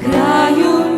краю.